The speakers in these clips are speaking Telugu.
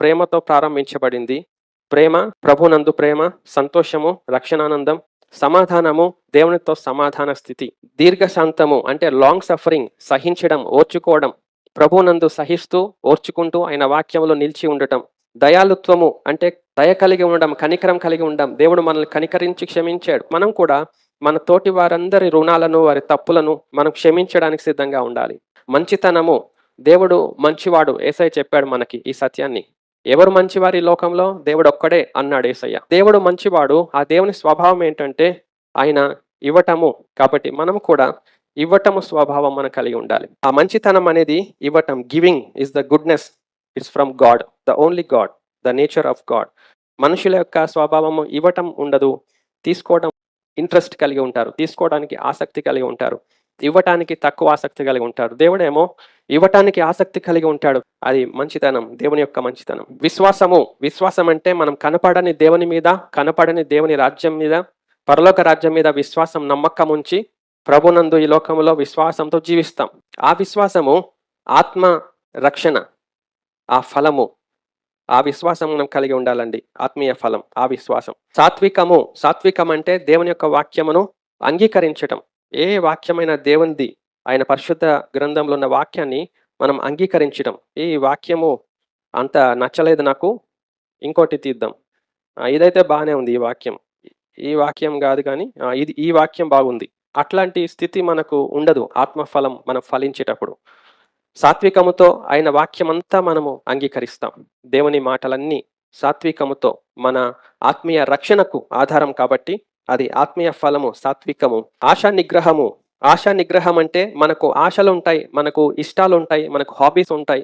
ప్రేమతో ప్రారంభించబడింది. ప్రేమ ప్రభునందు ప్రేమ సంతోషము రక్షణానందం సమాధానము దేవునితో సమాధాన స్థితి. దీర్ఘశాంతము అంటే లాంగ్ సఫరింగ్ సహించడం ఓర్చుకోవడం. ప్రభునందు సహిస్తూ ఓర్చుకుంటూ ఆయన వాక్యంలో నిలిచి ఉండటం. దయాలుత్వము అంటే దయ కలిగి ఉండడం కనికరం కలిగి ఉండడం. దేవుడు మనల్ని కనికరించి క్షమించాడు. మనం కూడా మన తోటి వారందరి రుణాలను వారి తప్పులను మనం క్షమించడానికి సిద్ధంగా ఉండాలి. మంచితనము దేవుడు మంచివాడు ఏసై చెప్పాడు మనకి ఈ సత్యాన్ని. ఎవరు మంచివారు ఈ లోకంలో? దేవుడు ఒక్కడే అన్నాడు ఏసయ్య. దేవుడు మంచివాడు. ఆ దేవుని స్వభావం ఏంటంటే ఆయన ఇవ్వటము కాబట్టి మనం కూడా ఇవ్వటము స్వభావం మనం కలిగి ఉండాలి. ఆ మంచితనం అనేది ఇవ్వటం giving is the goodness it's from God the only God the nature of God మనుషుల యొక్క స్వభావము ఇవ్వటం ఉండదు. తీసుకోవడం ఇంట్రెస్ట్ కలిగి ఉంటారు. తీసుకోవడానికి ఆసక్తి కలిగి ఉంటారు. ఇవ్వటానికి తక్కువ ఆసక్తి కలిగి ఉంటారు దేవుడేమో ఇవ్వటానికి ఆసక్తి కలిగి ఉంటాడు. అది మంచితనం దేవుని యొక్క మంచితనం. విశ్వాసము విశ్వాసం అంటే మనం కనపడని దేవుని మీద కనపడని దేవుని రాజ్యం మీద పరలోక రాజ్యం మీద విశ్వాసం నమ్మకం ఉంచి ప్రభునందు ఈ లోకంలో విశ్వాసంతో జీవిస్తాం. ఆ విశ్వాసము ఆత్మ రక్షణ ఆ ఫలము ఆ విశ్వాసం మనం కలిగి ఉండాలండి. ఆత్మీయ ఫలం ఆ విశ్వాసం. సాత్వికము సాత్వికం అంటే దేవుని యొక్క వాక్యమును అంగీకరించటం. ఏ వాక్యమైన దేవునిది ఆయన పరిశుద్ధ గ్రంథంలో ఉన్న వాక్యాన్ని మనం అంగీకరించడం. ఈ వాక్యము అంత నచ్చలేదు నాకు ఇంకోటి తీద్దాం. ఇదైతే బాగానే ఉంది ఈ వాక్యం. ఈ వాక్యం కాదు కానీ ఇది ఈ వాక్యం బాగుంది. అట్లాంటి స్థితి మనకు ఉండదు ఆత్మఫలం మనం ఫలించేటప్పుడు. సాత్వికముతో ఆయన వాక్యమంతా మనము అంగీకరిస్తాం. దేవుని మాటలన్నీ సాత్వికముతో మన ఆత్మీయ రక్షణకు ఆధారం కాబట్టి అది ఆత్మీయ ఫలము సాత్వికము ఆశా నిగ్రహము. ఆశా నిగ్రహం అంటే మనకు ఆశలు ఉంటాయి మనకు ఇష్టాలు ఉంటాయి మనకు హాబీస్ ఉంటాయి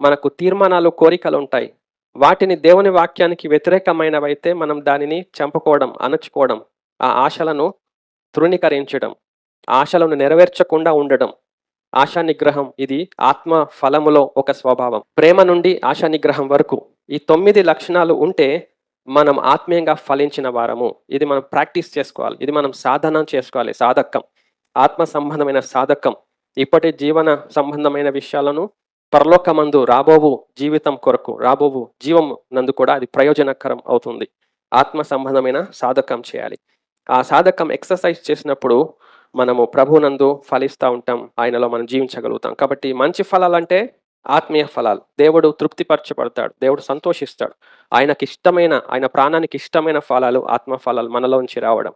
మనకు తీర్మానాలు కోరికలు ఉంటాయి. వాటిని దేవుని వాక్యానికి వ్యతిరేకమైనవైతే మనం దానిని చంపుకోవడం అణచుకోవడం ఆ ఆశలను తృణీకరించడం ఆశలను నెరవేర్చకుండా ఉండడం. ఆశా నిగ్రహం ఇది ఆత్మ ఫలములో ఒక స్వభావం. ప్రేమ నుండి ఆశా నిగ్రహం వరకు. ఈ తొమ్మిది లక్షణాలు ఉంటే మనం ఆత్మీయంగా ఫలించిన వారము. ఇది మనం ప్రాక్టీస్ చేసుకోవాలి. ఇది మనం సాధన చేసుకోవాలి. సాధకం. ఆత్మ సంబంధమైన సాధకం. ఇప్పటి జీవన సంబంధమైన విషయాలను పరలోకమందు రాబోవు జీవితం కొరకు రాబోవు జీవం నందు కూడా అది ప్రయోజనకరం అవుతుంది. ఆత్మ సంబంధమైన సాధకం చేయాలి. ఆ సాధకం ఎక్సర్సైజ్ చేసినప్పుడు మనము ప్రభునందు ఫలిస్తూ ఉంటాం. ఆయనలో మనం జీవించగలుగుతాం. కాబట్టి మంచి ఫలాలంటే ఆత్మీయ ఫలాలు. దేవుడు తృప్తిపరచబడతాడు. దేవుడు సంతోషిస్తాడు. ఆయనకి ఇష్టమైన ఆయన ప్రాణానికి ఇష్టమైన ఫలాలు ఆత్మ ఫలాలు మనలోంచి రావడం.